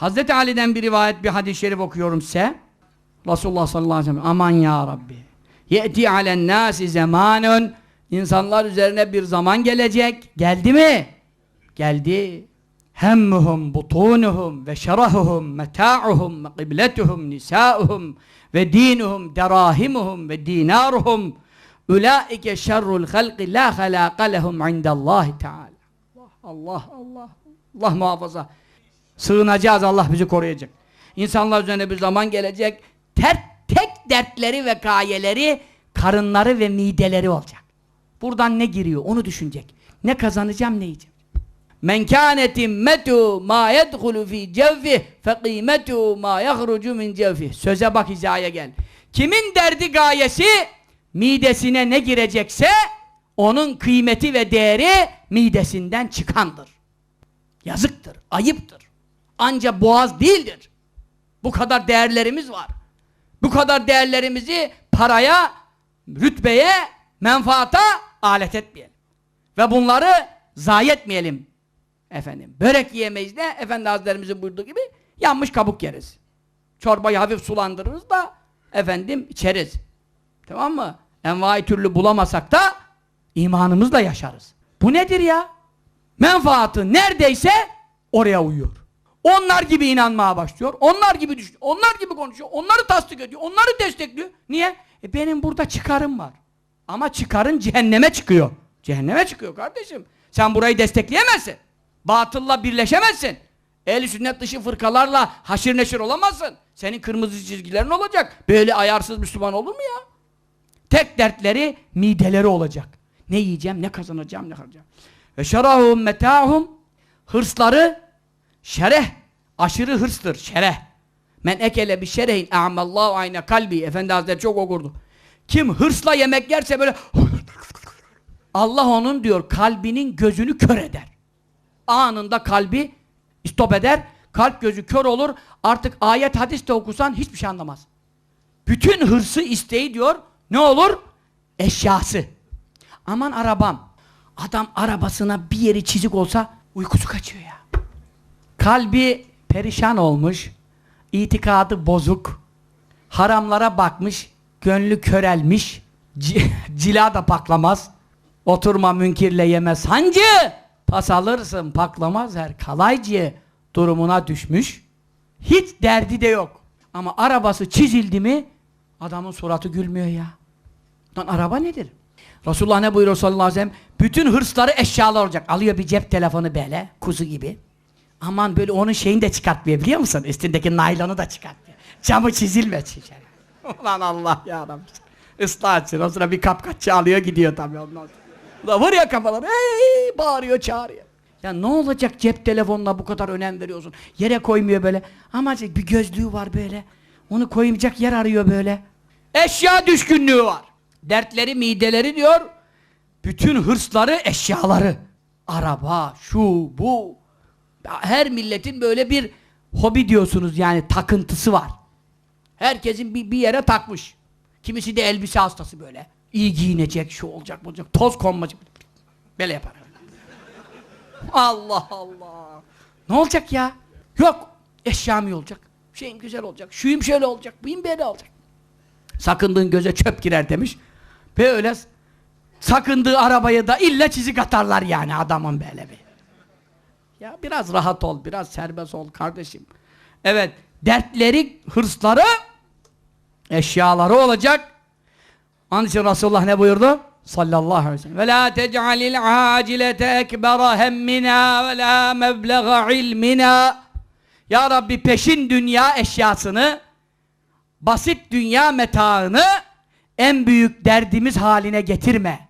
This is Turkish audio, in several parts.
Hazreti Ali'den bir rivayet bir hadis-i şerif okuyorum size. Resulullah sallallahu aleyhi ve sellem aman ya Rabbi. Ye'ti alen nasi zamanun insanlar üzerine bir zaman gelecek. Geldi mi? Geldi. Hemmuhum butunuhum ve şerahuhum meta'uhum ve kibletuhum nisa'uhum ve dinuhum derahimuhum ve dinaruhum ulaike şerrul halqi la halaka lehum indallahi teala. Allah Allah Allah muhafaza. Sığınacağız Allah bizi koruyacak. İnsanlar üzerine bir zaman gelecek. Ter, tek dertleri ve gayeleri karınları ve mideleri olacak. Buradan ne giriyor onu düşünecek. Ne kazanacağım ne yiyeceğim. Men kânet immetu ma yedhulu fi cevfi fe kıymetu ma yahrucu min cevfi. Söze bak hizaya gel. Kimin derdi gayesi midesine ne girecekse onun kıymeti ve değeri midesinden çıkandır. Yazıktır, ayıptır. Anca boğaz değildir. Bu kadar değerlerimiz var. Bu kadar değerlerimizi paraya, rütbeye, menfaata alet etmeyelim. Ve bunları zayi etmeyelim. Efendim, börek yiyemeyiz de Efendi Hazretlerimizin buyurduğu gibi yanmış kabuk yeriz. Çorbayı hafif sulandırırız da efendim içeriz. Tamam mı? Envai türlü bulamasak da imanımızla yaşarız. Bu nedir ya? Menfaatı neredeyse oraya uyuyor. Onlar gibi inanmaya başlıyor. Onlar gibi düşünüyor. Onlar gibi konuşuyor. Onları tasdik ediyor. Onları destekliyor. Niye? E benim burada çıkarım var. Ama çıkarın cehenneme çıkıyor. Cehenneme çıkıyor kardeşim. Sen burayı destekleyemezsin. Batılla birleşemezsin. El sünnet dışı fırkalarla haşir neşir olamazsın. Senin kırmızı çizgilerin olacak. Böyle ayarsız Müslüman olur mu ya? Tek dertleri mideleri olacak. Ne yiyeceğim, ne kazanacağım, ne kazanacağım. Ve şerahum metahum hırsları şereh aşırı hırstır, şereh. Men ekele bir şerehin a'mallahu ayne kalbi. Efendi Hazretleri çok okurdu. Kim hırsla yemek yerse böyle Allah onun diyor kalbinin gözünü kör eder. Anında kalbi istop eder. Kalp gözü kör olur. Artık ayet hadis de okusan hiçbir şey anlamaz. Bütün hırsı isteği diyor ne olur? Eşyası. Aman arabam. Adam arabasına bir yeri çizik olsa uykusu kaçıyor ya. Kalbi perişan olmuş. itikadı bozuk. Haramlara bakmış. Gönlü körelmiş. ci- Cila da paklamaz. Oturma münkirle yemez hancı. Pas alırsın paklamaz her kalaycı durumuna düşmüş. Hiç derdi de yok. Ama arabası çizildi mi adamın suratı gülmüyor ya. Lan araba nedir? Resulullah ne buyuruyor sallallahu aleyhi ve sellem? Bütün hırsları eşyalar olacak. Alıyor bir cep telefonu böyle, kuzu gibi. Aman böyle onun şeyini de çıkartmıyor biliyor musun? Üstündeki naylonu da çıkartmıyor. Camı çizilmesin içeri. Ulan Allah ya Rabbi. Islah etsin. O sıra bir kapkaççı alıyor gidiyor tabii ondan sonra. Ulan vuruyor kafaları. Hey, bağırıyor çağırıyor. Ya ne olacak cep telefonuna bu kadar önem veriyorsun? Yere koymuyor böyle. Ama bir gözlüğü var böyle. Onu koymayacak yer arıyor böyle. Eşya düşkünlüğü var. Dertleri, mideleri diyor. Bütün hırsları, eşyaları. Araba, şu, bu. Her milletin böyle bir hobi diyorsunuz yani takıntısı var. Herkesin bir, bir yere takmış. Kimisi de elbise hastası böyle. İyi giyinecek, şu olacak, bu olacak. Toz konmacak. Böyle yapar. Allah Allah. Ne olacak ya? Yok. Eşyam iyi olacak. Şeyim güzel olacak. Şuyum şöyle olacak. Buyum böyle olacak. Sakındığın göze çöp girer demiş. Böyle sakındığı arabaya da illa çizik atarlar yani adamın böyle bir. Ya biraz rahat ol, biraz serbest ol kardeşim. Evet, dertleri, hırsları, eşyaları olacak. Onun için Resulullah ne buyurdu? Sallallahu aleyhi ve sellem. Ve la tec'alil acilete ekbera hemmina ve la meblega ilmina. Ya Rabbi peşin dünya eşyasını, basit dünya metaını en büyük derdimiz haline getirme.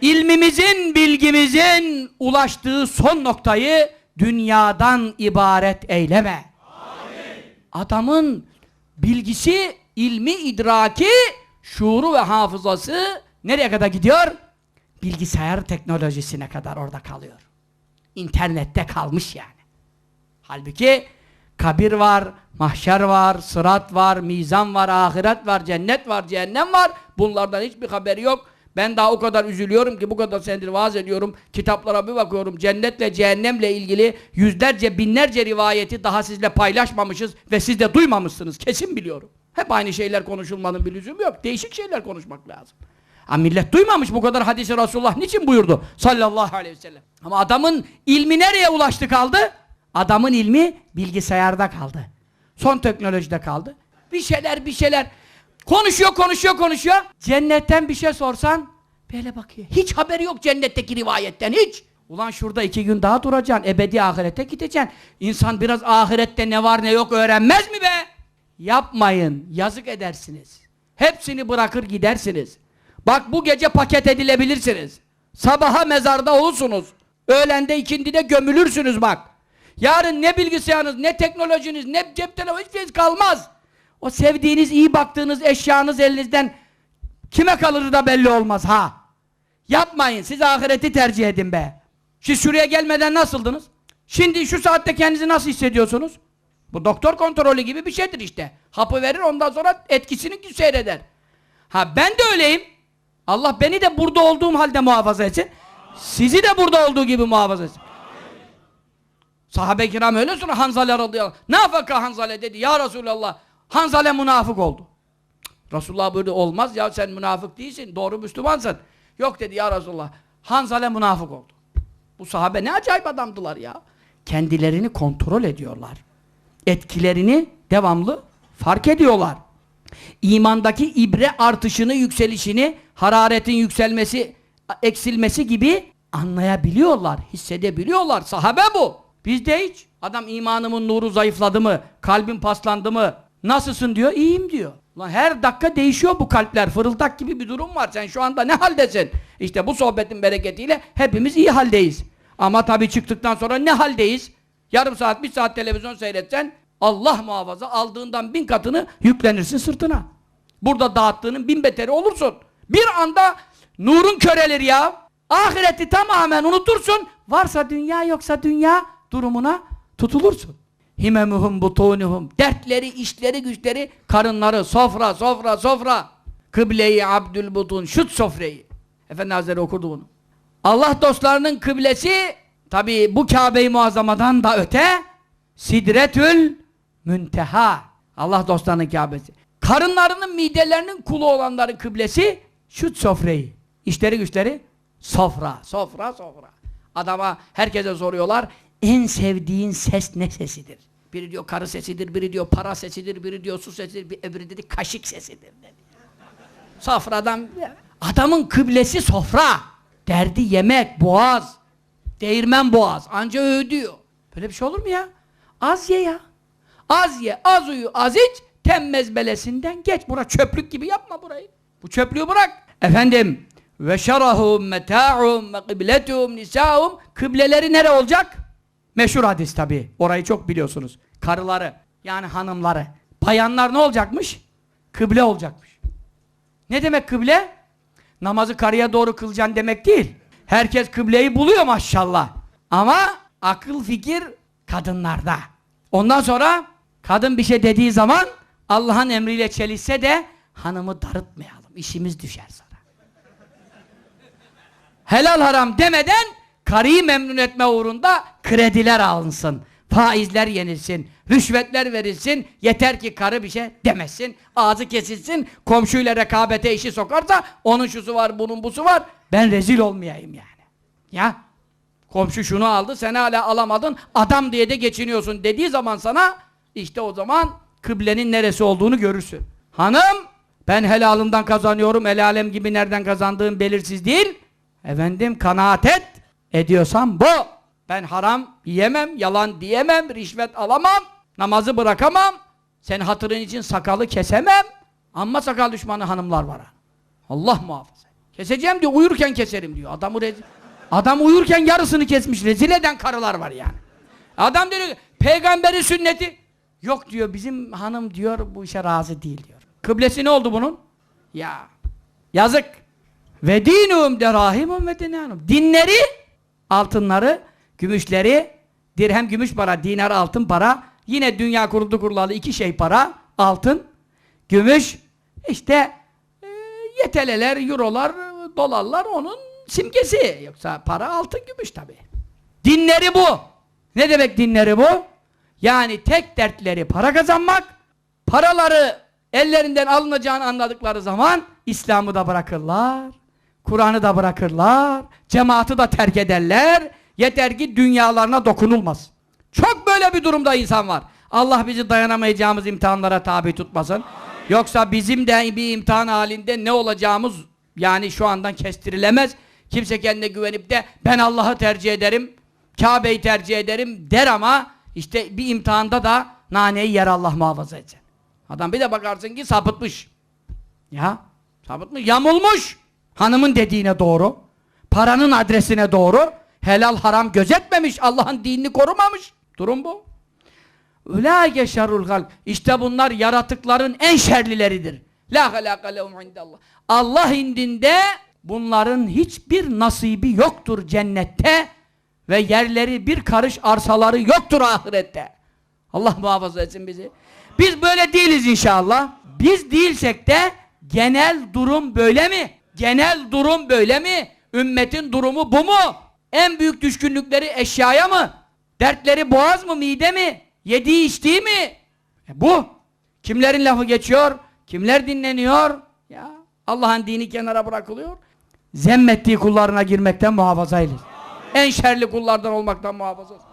İlmimizin, bilgimizin ulaştığı son noktayı dünyadan ibaret eyleme. Adamın bilgisi, ilmi, idraki, şuuru ve hafızası nereye kadar gidiyor? Bilgisayar teknolojisine kadar orada kalıyor. İnternette kalmış yani. Halbuki kabir var, mahşer var, sırat var, mizan var, ahiret var, cennet var, cehennem var. Bunlardan hiçbir haberi yok. Ben daha o kadar üzülüyorum ki bu kadar senedir vaaz ediyorum. Kitaplara bir bakıyorum. Cennetle cehennemle ilgili yüzlerce binlerce rivayeti daha sizle paylaşmamışız ve siz de duymamışsınız. Kesin biliyorum. Hep aynı şeyler konuşulmanın bir lüzumu yok. Değişik şeyler konuşmak lazım. Ha millet duymamış bu kadar hadisi Resulullah niçin buyurdu? Sallallahu aleyhi ve sellem. Ama adamın ilmi nereye ulaştı kaldı? Adamın ilmi bilgisayarda kaldı. Son teknolojide kaldı. Bir şeyler bir şeyler. Konuşuyor konuşuyor konuşuyor. Cennetten bir şey sorsan böyle bakıyor. Hiç haberi yok cennetteki rivayetten hiç. Ulan şurada iki gün daha duracaksın. Ebedi ahirete gideceksin. İnsan biraz ahirette ne var ne yok öğrenmez mi be? Yapmayın. Yazık edersiniz. Hepsini bırakır gidersiniz. Bak bu gece paket edilebilirsiniz. Sabaha mezarda olursunuz. Öğlende ikindide gömülürsünüz bak. Yarın ne bilgisayarınız, ne teknolojiniz, ne cep telefonu hiçbir şey kalmaz. O sevdiğiniz, iyi baktığınız eşyanız elinizden kime kalır da belli olmaz ha. Yapmayın. Siz ahireti tercih edin be. Siz şuraya gelmeden nasıldınız? Şimdi şu saatte kendinizi nasıl hissediyorsunuz? Bu doktor kontrolü gibi bir şeydir işte. Hapı verir ondan sonra etkisini seyreder. Ha ben de öyleyim. Allah beni de burada olduğum halde muhafaza etsin. Sizi de burada olduğu gibi muhafaza etsin. Sahabe-i kiram öyle sonra Hanzale radıyallahu anh. Nafaka Hanzale dedi. Ya Resulallah. Hanzale münafık oldu. Resulullah buyurdu olmaz ya sen münafık değilsin. Doğru Müslümansın. Yok dedi ya Resulullah. Hanzale münafık oldu. Bu sahabe ne acayip adamdılar ya. Kendilerini kontrol ediyorlar. Etkilerini devamlı fark ediyorlar. İmandaki ibre artışını, yükselişini, hararetin yükselmesi, eksilmesi gibi anlayabiliyorlar, hissedebiliyorlar. Sahabe bu. Bizde hiç. Adam imanımın nuru zayıfladı mı, kalbim paslandı mı, nasılsın diyor, iyiyim diyor. Lan her dakika değişiyor bu kalpler, fırıldak gibi bir durum var. Sen şu anda ne haldesin? İşte bu sohbetin bereketiyle hepimiz iyi haldeyiz. Ama tabii çıktıktan sonra ne haldeyiz? Yarım saat, bir saat televizyon seyretsen Allah muhafaza aldığından bin katını yüklenirsin sırtına. Burada dağıttığının bin beteri olursun. Bir anda nurun körelir ya. Ahireti tamamen unutursun. Varsa dünya yoksa dünya durumuna tutulursun. Himemuhum butunuhum. Dertleri, işleri, güçleri, karınları, sofra, sofra, sofra. Kıble-i Abdülbutun, şut sofreyi. Efendi Hazretleri okurdu bunu. Allah dostlarının kıblesi tabi bu Kabe-i Muazzama'dan da öte Sidretül Münteha. Allah dostlarının Kabe'si. Karınlarının, midelerinin kulu olanların kıblesi şu sofreyi. İşleri güçleri sofra, sofra, sofra. Adama herkese soruyorlar. En sevdiğin ses ne sesidir? Biri diyor karı sesidir, biri diyor para sesidir, biri diyor su sesidir, bir öbürü dedi kaşık sesidir dedi. Sofradan adamın kıblesi sofra. Derdi yemek, boğaz. Değirmen boğaz. Anca öğüdüyor. Böyle bir şey olur mu ya? Az ye ya. Az ye, az uyu, az iç. Temmez belesinden geç. Bura çöplük gibi yapma burayı. Bu çöplüğü bırak. Efendim ve şerahum meta'um ve kıbletum nisa'um kıbleleri nere olacak? Meşhur hadis tabi. Orayı çok biliyorsunuz. Karıları yani hanımları. Bayanlar ne olacakmış? Kıble olacakmış. Ne demek kıble? Namazı karıya doğru kılacaksın demek değil. Herkes kıbleyi buluyor maşallah. Ama akıl fikir kadınlarda. Ondan sonra kadın bir şey dediği zaman Allah'ın emriyle çelişse de hanımı darıtmayalım. İşimiz düşer sonra. Helal haram demeden karıyı memnun etme uğrunda krediler alınsın. Faizler yenilsin, rüşvetler verilsin, yeter ki karı bir şey demesin, ağzı kesilsin, komşuyla rekabete işi sokarsa onun şusu var, bunun busu var, ben rezil olmayayım yani. Ya, komşu şunu aldı, sen hala alamadın, adam diye de geçiniyorsun dediği zaman sana, işte o zaman kıblenin neresi olduğunu görürsün. Hanım, ben helalından kazanıyorum, el alem gibi nereden kazandığım belirsiz değil, efendim kanaat et, ediyorsam bu. Ben haram yiyemem, yalan diyemem, rişvet alamam, namazı bırakamam, sen hatırın için sakalı kesemem. Amma sakal düşmanı hanımlar var. Allah muhafaza. Keseceğim diyor, uyurken keserim diyor. Adamı rezil... Adam uyurken yarısını kesmiş, rezil eden karılar var yani. Adam diyor, peygamberin sünneti. Yok diyor, bizim hanım diyor, bu işe razı değil diyor. Kıblesi ne oldu bunun? Ya, yazık. Ve dinum derahimum ve dinanum. Dinleri, altınları, gümüşleri, dirhem gümüş para, dinar altın para, yine dünya kuruldu kurulalı iki şey para, altın, gümüş, işte e, yeteleler, eurolar, dolarlar onun simgesi. Yoksa para altın gümüş tabi. Dinleri bu. Ne demek dinleri bu? Yani tek dertleri para kazanmak, paraları ellerinden alınacağını anladıkları zaman İslam'ı da bırakırlar, Kur'an'ı da bırakırlar, cemaati de terk ederler, yeter ki dünyalarına dokunulmaz. Çok böyle bir durumda insan var. Allah bizi dayanamayacağımız imtihanlara tabi tutmasın. Yoksa bizim de bir imtihan halinde ne olacağımız yani şu andan kestirilemez. Kimse kendine güvenip de ben Allah'ı tercih ederim, Kabe'yi tercih ederim der ama işte bir imtihanda da naneyi yer Allah muhafaza etsin. Adam bir de bakarsın ki sapıtmış. Ya sapıtmış, yamulmuş. Hanımın dediğine doğru, paranın adresine doğru, helal haram gözetmemiş, Allah'ın dinini korumamış. Durum bu. Ulaike şerrul halk. İşte bunlar yaratıkların en şerlileridir. La halaka lehum indallah. Allah indinde bunların hiçbir nasibi yoktur cennette ve yerleri bir karış arsaları yoktur ahirette. Allah muhafaza etsin bizi. Biz böyle değiliz inşallah. Biz değilsek de genel durum böyle mi? Genel durum böyle mi? Ümmetin durumu bu mu? En büyük düşkünlükleri eşyaya mı? Dertleri boğaz mı, mide mi? Yediği içtiği mi? E bu. Kimlerin lafı geçiyor? Kimler dinleniyor? Ya Allah'ın dini kenara bırakılıyor. Zemmettiği kullarına girmekten muhafaza eylesin. En şerli kullardan olmaktan muhafaza eylesin.